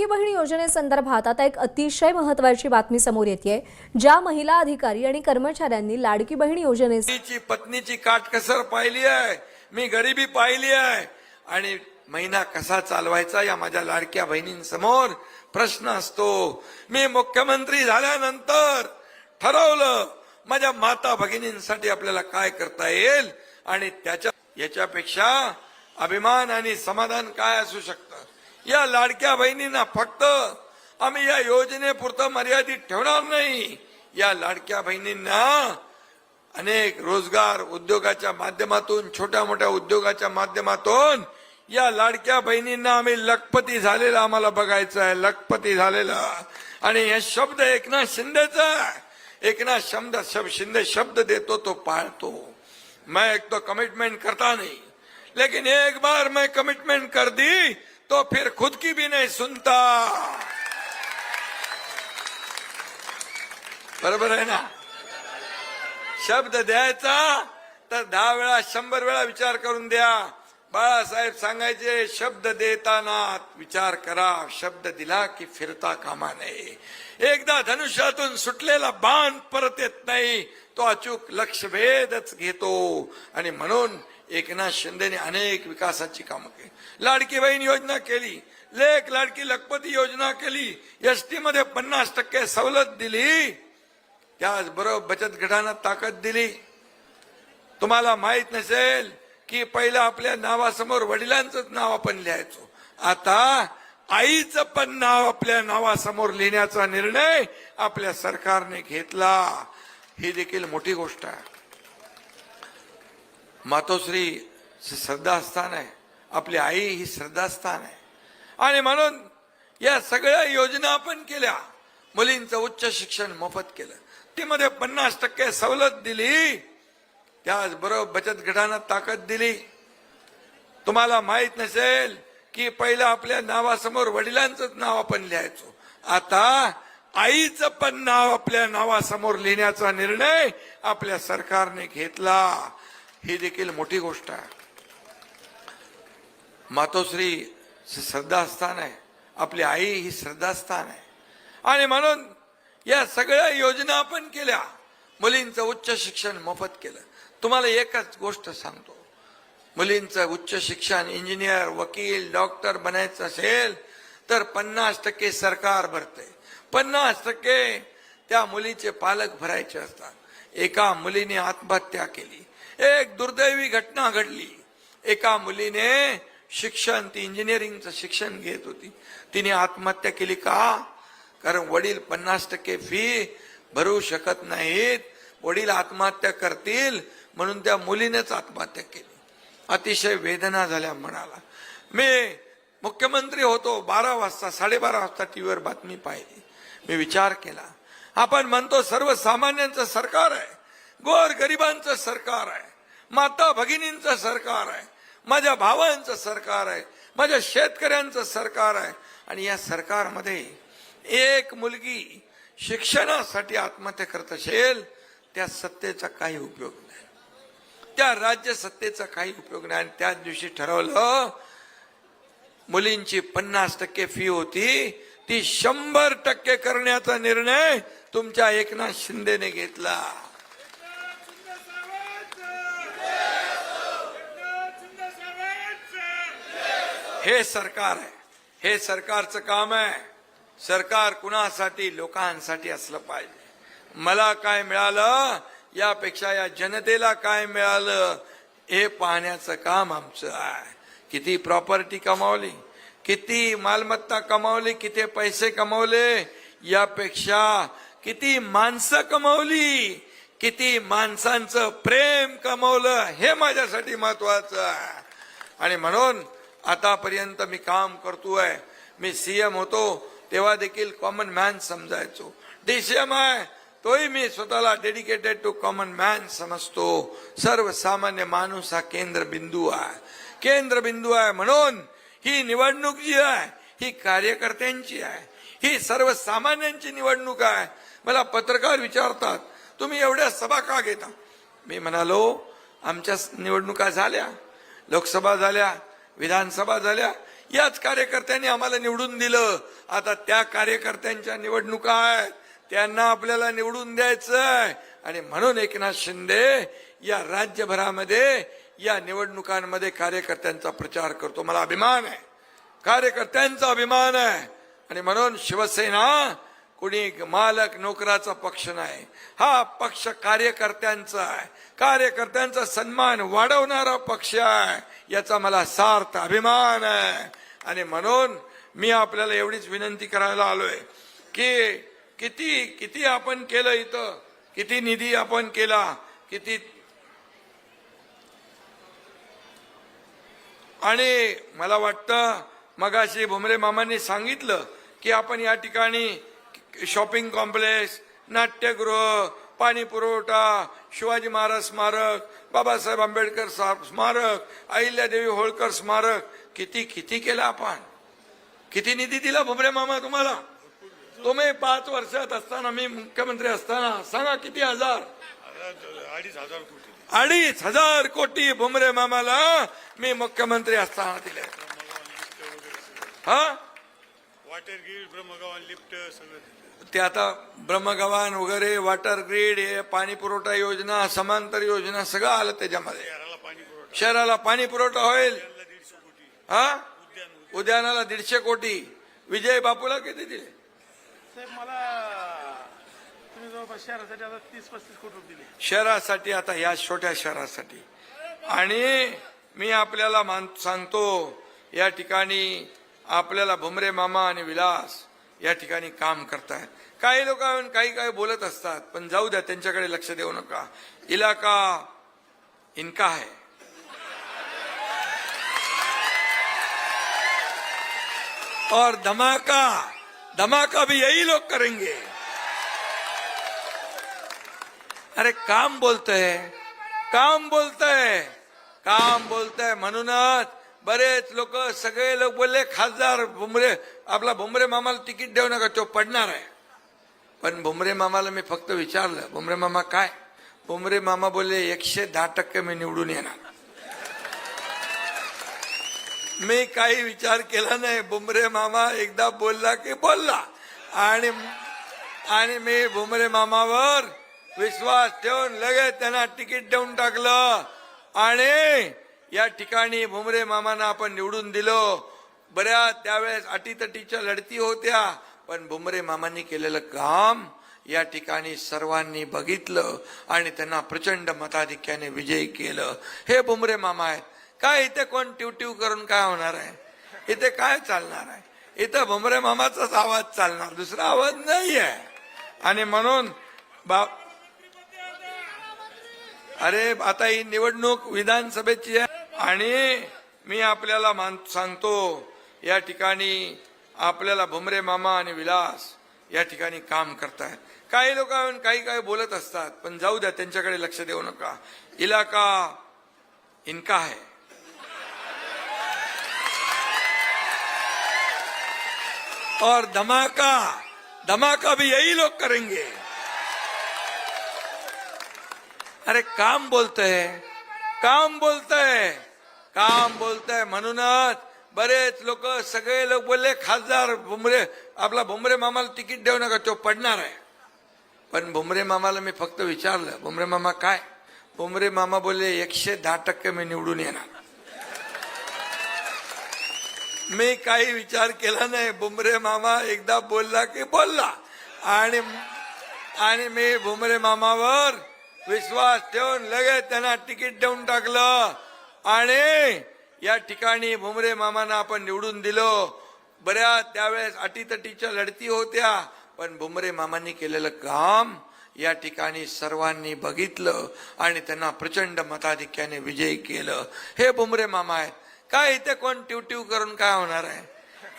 लाडकी बहीण योजनेसंदर्भात आता एक अतिशय महत्वाची बातमी समोर येते ज्या महिला अधिकारी आणि कर्मचाऱ्यांनी लाडकी बहीण योजनेची पत्नीची काटकसर पाहिली आहे. मी गरिबी पाहिली आहे. आणि महिना कसा चालवायचा या माझ्या लाडक्या बहिणींसमोर प्रश्न असतो. मी मुख्यमंत्री झाल्यानंतर ठरवलं माझ्या माता भगिनींसाठी आपल्याला काय करता येईल? आणि त्याच्या याच्यापेक्षा अभिमान आणि समाधान काय असू शकतं? या लाडक्या बहिणींना फक्त आम्ही या योजनेपुरतं मर्यादित ठेवणार नाही. या लाडक्या बहिणींना अनेक रोजगार उद्योगाच्या माध्यमातून छोट्या मोठ्या उद्योगाच्या माध्यमातून या लाडक्या बहिणींना आम्ही लखपती झालेला आम्हाला बघायचं आहे लखपती झालेला. आणि हे शब्द एकनाथ शिंदेचा एकनाथ शब्द शब शिंदे शब्द देतो तो पाळतो. मैं एक तो कमिटमेंट करता नहीं. लेकिन एक बार मैं कमिटमेंट कर दी तो फिर खुद की भी नहीं सुनता। बरोबर आहे ना? शब्द द्यायचा तर दहा वेळा शंभर वेळा विचार करून द्या. बाळासाहेब सांगायचे शब्द देताना विचार करा. शब्द दिला की फिरता कामा नये. एकदा धनुष्यातून सुटलेला बाण परत येत नाही. तो अचूक लक्षभेदच घेतो. आणि म्हणून एकनाथ शिंदेने अनेक विकासाची कामं केली. लाडकी बहीण योजना केली लेख लाडकी लखपती योजना केली एसटी मध्ये पन्नास टक्के सवलत दिली त्याचबरोबर बचत गटांना ताकद दिली. तुम्हाला माहीत नसेल की पहिलं आपल्या नावासमोर वडिलांचंच नाव आपण लिहायचो. आता आईचं पण नाव आपल्या नावासमोर लिहिण्याचा निर्णय आपल्या सरकारने घेतला. ही देखील मोठी गोष्ट आहे. मातोश्री श्रद्धास्थान आहे. आपली आई ही श्रद्धास्थान आहे. आणि म्हणून या सगळ्या योजना आपण केल्या. मुलींचं उच्च शिक्षण मोफत केलं. ती मध्ये पन्नास टक्के सवलत दिली. त्याचबरोबर बचत गटांना ताकद दिली. तुम्हाला माहीत नसेल की पहिलं आपल्या नावासमोर वडिलांचंच नाव आपण लिहायचो. आता आईचं पण नाव आपल्या नावासमोर लिहिण्याचा निर्णय आपल्या सरकारने घेतला. ही देखील मोठी गोष्ट आहे. मातोश्री श्रद्धास्थान आहे. आपली आई ही श्रद्धास्थान आहे. आणि म्हणून या सगळ्या योजना आपण केल्या. मुलींचं उच्च शिक्षण मोफत केलं. तुम्हाला एकच गोष्ट सांगतो. मुलींचं उच्च शिक्षण इंजिनियर वकील डॉक्टर बनायचं असेल तर पन्नास टक्के सरकार भरते. पन्नास टक्के त्या मुलीचे पालक भरायचे असतात. एका मुलीने आत्महत्या केली. एक दुर्दैवी घटना घडली. एका मुलीने शिक्षण ती इंजिनिअरिंगचं शिक्षण घेत होती. तिने आत्महत्या केली का? कारण वडील पन्नास टक्के फी भरू शकत नाहीत. वडील आत्महत्या करतील म्हणून त्या मुलीनेच आत्महत्या केली. अतिशय वेदना झाल्या म्हणाला मी मुख्यमंत्री होतो बारा वाजता साडेबारा वाजता टीव्हीवर बातमी पाहिली. मी विचार केला. आपण म्हणतो सर्वसामान्यांचं सरकार आहे. गोर गरिबांचं सरकार आहे. माता भगिनींचं सरकार आहे माझ्या भावांचं सरकार आहे माझ्या शेतकऱ्यांचं सरकार आहे. आणि या सरकारमध्ये एक मुलगी शिक्षणासाठी आत्महत्या करत असेल त्या सत्तेचा काही उपयोग नाही. त्या राज्य सत्तेचा काही उपयोग नाही. आणि त्याच दिवशी ठरवलं मुलींची पन्नास टक्के फी होती. ती शंभर टक्के करण्याचा निर्णय तुमच्या एकनाथ शिंदेने घेतला. हे सरकार आहे. हे सरकारचं काम आहे. सरकार कुणासाठी? लोकांसाठी असलं पाहिजे. मला काय मिळालं? यापेक्षा या जनतेला काय मिळालं? हे पाहण्याचं काम आमचं आहे. किती प्रॉपर्टी कमावली? किती मालमत्ता कमावली? किती पैसे कमावले? यापेक्षा किती माणसं कमावली? किती माणसांचं प्रेम कमावलं? हे माझ्यासाठी महत्वाचं आहे. आणि म्हणून आतापर्यंत मी काम करतोय मी सीएम होतो तेव्हा देखील कॉमन मॅन समजायचो. डीसीएम आहे तोही मी स्वतःला डेडिकेटेड टू कॉमन मॅन समजतो. सर्वसामान्य माणूस हा केंद्रबिंदू आहे. केंद्रबिंदू आहे म्हणून ही निवडणूक जी आहे ही कार्यकर्त्यांची आहे. ही सर्वसामान्यांची निवडणूक आहे. मला पत्रकार विचारतात तुम्ही एवढ्या सभा का घेता? मी म्हणालो आमच्या निवडणुका झाल्या लोकसभा झाल्या विधानसभा झाल्या याच कार्यकर्त्यांनी आम्हाला निवडून दिलं. आता त्या कार्यकर्त्यांच्या निवडणुका आहेत त्यांना आपल्याला निवडून द्यायचं आहे. आणि म्हणून एकनाथ शिंदे या राज्यभरामध्ये या निवडणुकांमध्ये कार्यकर्त्यांचा प्रचार करतो. मला अभिमान आहे. कार्यकर्त्यांचा अभिमान आहे. आणि म्हणून शिवसेना कुणी मालक नोकराचा पक्ष नाही. हा पक्ष कार्यकर्त्यांचा आहे. कार्यकर्त्यांचा सन्मान वाढवणारा पक्ष आहे. याचा मला सार्थ अभिमान आहे. आणि म्हणून मी आपल्याला एवढीच विनंती करायला आलोय की किती किती आपण केलं इथं? किती निधी आपण केला? किती आणि मला वाटतं मगाशी भुमरे मामांनी सांगितलं की आपण या ठिकाणी शॉपिंग कॉम्प्लेक्स नाट्यगृह पाणी पुरवठा शिवाजी महाराज स्मारक बाबासाहेब आंबेडकर स्मारक अहिल्यादेवी होळकर स्मारक. किती किती केलं आपण? किती निधी दिला भुमरे मामा तुम्हाला? तुम्ही पाच वर्षात असताना मी मुख्यमंत्री असताना सांगा किती हजार? अडीच हजार कोटी. अडीच हजार कोटी भुमरे मामाला मी मुख्यमंत्री असताना दिले. हा? वॉटर ग्रीड ब्रह्मगावान लिफ्ट सगळं ते आता ब्रह्मगव्हाण वगैरे वॉटर ग्रीड हे पाणी पुरवठा योजना समांतर योजना सगळं आलं त्याच्यामध्ये. शहराला पाणी पुरवठा. शहराला पाणी पुरवठा होईल. हा? उद्यान उद्यानाला दीडशे कोटी. विजय बापूला किती दिले? साहेब मला तुम्ही जवळपास शहरासाठी आता तीस पस्तीस कोटी रुपये दिले. शहरासाठी आता या छोट्या शहरासाठी. आणि मी आपल्याला मान सांगतो या ठिकाणी आपल्याला भुमरे मामा आणि विलास या ठिकाणी काम करतायत काही लोक काही काही बोलत असतात पण जाऊ द्या त्यांच्याकडे लक्ष देऊ नका. इलाका इनका है. और धमाका धमाका भी यही लोग करेंगे. अरे काम बोलतंय काम बोलतंय काम बोलतंय म्हणूनच बरेच लोक सगळे लोक बोलले खासदार बुमरे आपला भुमरे मामाला तिकीट देऊ नका तो पडणार आहे. पण भुमरे मामाला मी फक्त विचारलं भुमरे मामा काय? भुमरे मामा बोलले एकशे दहा टक्के मी निवडून येणार. मी काही विचार केला नाही. बुमरे मामा एकदा बोलला की बोलला. आणि आणि मी बुमरे मामावर विश्वास ठेवून लगेच त्यांना तिकीट देऊन टाकलं. आणि या ठिकाणी भुमरे मामांना आपण निवडून दिलो. बऱ्याच त्यावेळेस अटीतटीच्या लढती होत्या पण भुमरे मामांनी केलेलं काम या ठिकाणी सर्वांनी बघितलं आणि त्यांना प्रचंड मताधिक्याने विजयी केलं. हे बुमरे मामा आहेत. काय इथे कोण ट्यूट्यू करून काय होणार आहे? इथे काय चालणार आहे? इथं भुमरे मामाचाच आवाज चालणार दुसरा आवाज नाही आहे. आणि म्हणून बा अरे आता ही निवडणूक विधानसभेची आहे आणि मी आपल्याला मान सांगतो या ठिकाणी आपल्याला भुमरे मामा आणि विलास या ठिकाणी काम करतायत. काही लोक काही काही बोलत असतात पण जाऊ द्या त्यांच्याकडे लक्ष देऊ नका. इलाका इनका है. और धमाका धमाका भी यही लोग करेंगे। अरे काम बोलतंय काम बोलतंय काम बोलतंय म्हणूनच बरेच लोक सगळे लोक बोलले खासदार भुमरे आपला भुमरे मामाला तिकीट देऊ नका तो पडणार आहे. पण भुमरे मामाला मी फक्त विचारलं भुमरे मामा काय? भुमरे मामा बोलले एकशे दहा टक्के मी निवडून येणार. मी काही विचार केला नाही. बुमरे मामा एकदा बोलला की बोलला. आणि आणि मी भुमरे मामावर विश्वास ठेवून लगेच त्यांना तिकीट देऊन टाकलं. आणि या ठिकाणी भुमरे मामांना आपण निवडून दिलो. बऱ्याच त्यावेळेस अटीतटीच्या लढती होत्या पण भुमरे मामांनी केलेलं काम या ठिकाणी सर्वांनी बघितलं आणि त्यांना प्रचंड मताधिक्याने विजयी केलं. हे भुमरे मामा आहेत. काय इथे कोण ट्यूट्यू करून काय होणार आहे?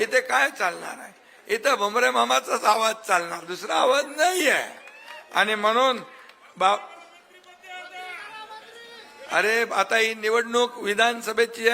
इथे काय चालणार आहे? इथं भुमरे मामाचाच आवाज चालणार दुसरा आवाज नाही आहे. आणि म्हणून बा अरे आता ही निवडणूक विधानसभेची